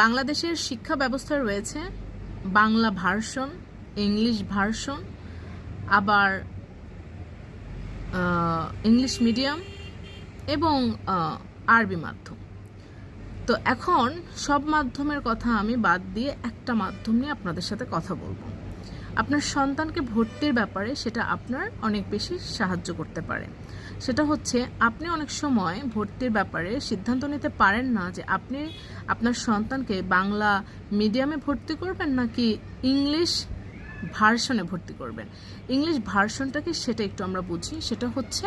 বাংলাদেশের শিক্ষা ব্যবস্থা রয়েছে, বাংলা ভার্সন, ইংলিশ ভার্সন, আবার ইংলিশ মিডিয়াম এবং আরবি মাধ্যম। তো এখন সব মাধ্যমের কথা আমি বাদ দিয়ে একটা মাধ্যম নিয়ে আপনাদের সাথে কথা বলব। আপনার সন্তানকে ভর্তির ব্যাপারে সেটা আপনার অনেক বেশি সাহায্য করতে পারে। সেটা হচ্ছে, আপনি অনেক সময় ভর্তির ব্যাপারে সিদ্ধান্ত নিতে পারেন না যে আপনি আপনার সন্তানকে বাংলা মিডিয়ামে ভর্তি করবেন নাকি ইংলিশ ভার্সনে ভর্তি করবেন। ইংলিশ ভার্সনটা কি সেটা একটু আমরা বুঝি, সেটা হচ্ছে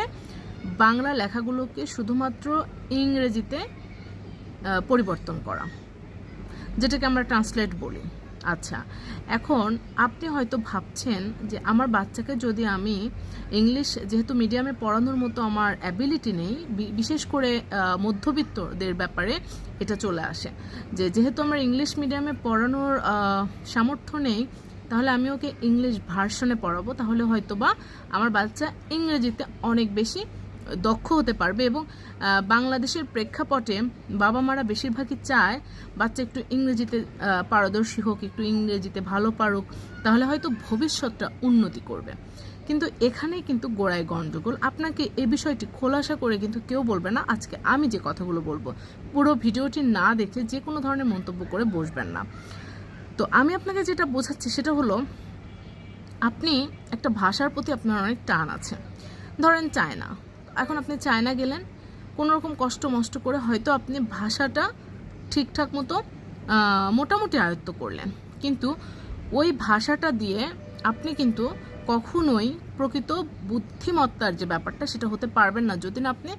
বাংলা লেখাগুলোকে শুধুমাত্র ইংরেজিতে পরিবর্তন করা। যেটাকে আমরা ট্রান্সলেট বলি। আচ্ছা এখন আপনি হয়তো ভাবছেন যে আমার বাচ্চাকে যদি আমি ইংলিশ যেহেতু মিডিয়ামে পড়ানোর মতো আমার অ্যাবিলিটি নেই বিশেষ করে মধ্যবিত্তদের ব্যাপারে এটা চলে আসে। যে যেহেতু আমার ইংলিশ মিডিয়ামে পড়ানোর সামর্থ্য নেই, তাহলে আমি ওকে ইংলিশ ভার্সনে পড়াবো, তাহলে হয়তো বা আমার বাচ্চা ইংরেজিতে অনেক বেশি দক্ষ হতে পারবে এবং বাংলাদেশের প্রেক্ষাপটে বাবা মারা বেশিরভাগই চায় বাচ্চা একটু ইংরেজিতে পারদর্শী হোক, একটু ইংরেজিতে ভালো পারুক, তাহলে হয়তো ভবিষ্যৎটা উন্নতি করবে। কিন্তু এখানেই কিন্তু গোড়ায় গণ্ডগোল। আপনাকে এ বিষয়টি খোলাসা করে কিন্তু কেউ বলবে না। আজকে আমি যে কথাগুলো বলব, পুরো ভিডিওটি না দেখে যে কোনো ধরনের মন্তব্য করে বসবেন না। তো আমি আপনাকে যেটা বোঝাচ্ছি সেটা হলো, আপনি একটা ভাষার প্রতি আপনার অনেক টান আছে। ধরেন চায়না। এখন আপনি চায়না গেলেন কোনো রকম কষ্ট মষ্ট করে হয়তো আপনি ভাষাটা ঠিকঠাক মতো মোটামুটি আয়ত্ত করলেন। কিন্তু ওই ভাষাটা দিয়ে আপনি কিন্তু কখনোই প্রকৃত বুদ্ধিমত্তার যে ব্যাপারটা, সেটা হতে পারবেন না। যদি না আপনি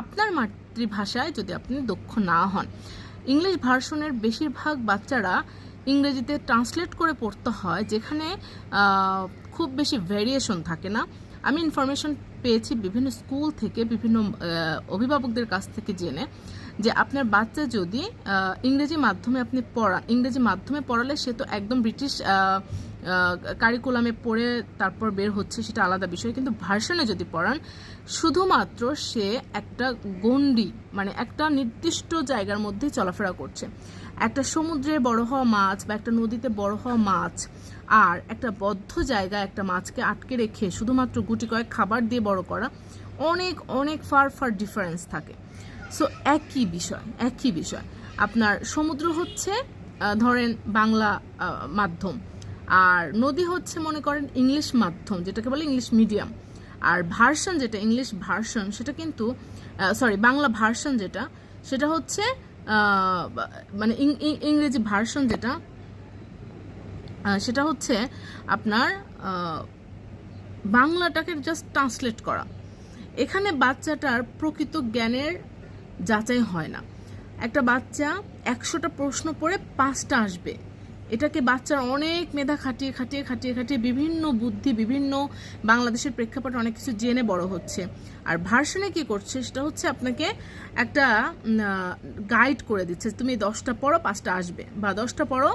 আপনার মাতৃভাষায় যদি আপনি দক্ষ না হন। ইংলিশ ভার্সনের বেশিরভাগ বাচ্চারা ইংরেজিতে ট্রান্সলেট করে পড়তে হয়, যেখানে খুব বেশি ভেরিয়েশন থাকে না। আমি ইনফরমেশন পেয়েছি বিভিন্ন স্কুল থেকে, বিভিন্ন অভিভাবকদের কাছ থেকে জেনে যে আপনার বাচ্চা যদি ইংরেজি মাধ্যমে আপনি পড়া, ইংরেজি মাধ্যমে পড়ালে সে তো একদম ব্রিটিশ কারিকুলামে পড়ে তারপর বের হচ্ছে সেটা আলাদা বিষয়। কিন্তু ভার্সনে যদি পড়ান, শুধুমাত্র সে একটা গণ্ডি মানে একটা নির্দিষ্ট জায়গার মধ্যে চলাফেরা করছে। একটা সমুদ্রে বড় হওয়া মাছ বা একটা নদীতে বড় হওয়া মাছ আর একটা বদ্ধ জায়গায় একটা মাছকে আটকে রেখে শুধুমাত্র গুটি কয়েক খাবার দিয়ে বড় করা, অনেক অনেক ফার ফার ডিফারেন্স থাকে। সো একই বিষয় একই বিষয়। আপনার সমুদ্র হচ্ছে ধরেন বাংলা মাধ্যম। আর নদী হচ্ছে, মনে করেন, ইংলিশ মাধ্যম, যেটাকে বলে ইংলিশ মিডিয়াম। আর ভার্সন যেটা, ইংলিশ ভার্সন, সেটা কিন্তু সরি বাংলা ভার্সন যেটা, সেটা হচ্ছে মানে ইংরেজি ভার্সন যেটা সেটা হচ্ছে আপনার বাংলাটাকে জাস্ট ট্রান্সলেট করা। এখানে বাচ্চাটার প্রকৃত জ্ঞানের যাচাই হয় না। একটা বাচ্চা একশোটা প্রশ্ন পড়ে পাঁচটা আসবে। এটাকে বাচ্চার অনেক মেধা খাটিয়ে খাটিয়ে খাটিয়ে খাটিয়ে বিভিন্ন বুদ্ধি, বিভিন্ন বাংলাদেশের প্রেক্ষাপটে অনেক কিছু জেনে বড় হচ্ছে। আর ভার্সনে কি করছে সেটা হচ্ছে আপনাকে একটা গাইড করে দিচ্ছে। তুমি দশটা পড়ো, পাঁচটা আসবে বা দশটা পড়ো,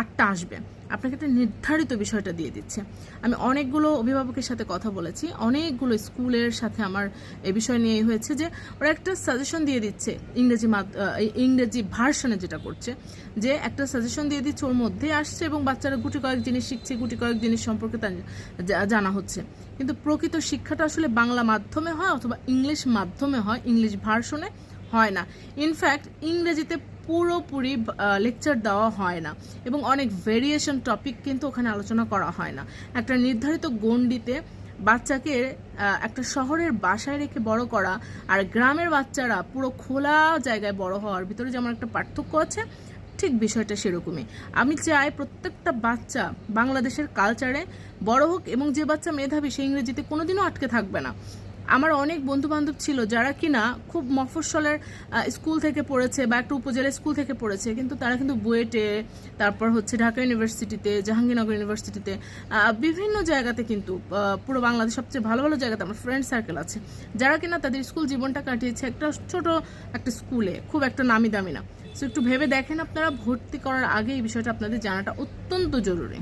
আটটা আসবে। আপনাকে একটা নির্ধারিত বিষয়টা দিয়ে দিচ্ছে। আমি অনেকগুলো অভিভাবকের সাথে কথা বলেছি, অনেকগুলো স্কুলের সাথে আমার এই বিষয় নিয়ে হয়েছে যে ওরা একটা সাজেশন দিয়ে দিচ্ছে, ইংরেজি ইংরেজি ভার্সনে যেটা করছে, যে একটা সাজেশন দিয়ে দিচ্ছে ওর মধ্যে আসছে এবং বাচ্চারা গুটি কয়েক জিনিস শিখছে, গুটি কয়েক জিনিস সম্পর্কে জানা হচ্ছে। কিন্তু প্রকৃত শিক্ষাটা আসলে বাংলা মাধ্যমে হয় অথবা ইংলিশ মাধ্যমে হয়, ইংলিশ ভার্সনে হয় না। ইনফ্যাক্ট ইংরেজিতে পুরোপুরি লেকচার দেওয়া হয় না এবং অনেক ভেরিয়েশন টপিক কিন্তু ওখানে আলোচনা করা হয় না। একটা নির্ধারিত গণ্ডিতে বাচ্চাকে একটা শহরের বাসায় রেখে বড় করা আর গ্রামের বাচ্চারা পুরো খোলা জায়গায় বড় হওয়ার ভিতরে যেমন একটা পার্থক্য আছে, ঠিক বিষয়টা সেরকমই। আমি চাই প্রত্যেকটা বাচ্চা বাংলাদেশের কালচারে বড় হোক এবং যে বাচ্চা মেধাবী সে ইংরেজিতে কোনোদিনও আটকে থাকবে না। আমার অনেক বন্ধু বান্ধব ছিল যারা কিনা খুব মফস্বলের স্কুল থেকে পড়েছে বা একটা উপজেলা স্কুল থেকে পড়েছে, কিন্তু তারা কিন্তু বুয়েটে, তারপর হচ্ছে ঢাকা ইউনিভার্সিটিতে, জাহাঙ্গীরনগর ইউনিভার্সিটিতে বিভিন্ন জায়গাতে কিন্তু পুরো বাংলাদেশ সবচেয়ে ভালো ভালো জায়গাতে আমার ফ্রেন্ড সার্কেল আছে। যারা কিনা তাদের স্কুল জীবনটা কাটিয়েছে একটা ছোট একটা স্কুলে, খুব একটা নামি দামি না। সো একটু ভেবে দেখেন আপনারা, ভর্তি করার আগে এই বিষয়টা আপনাদের জানাটা অত্যন্ত জরুরি।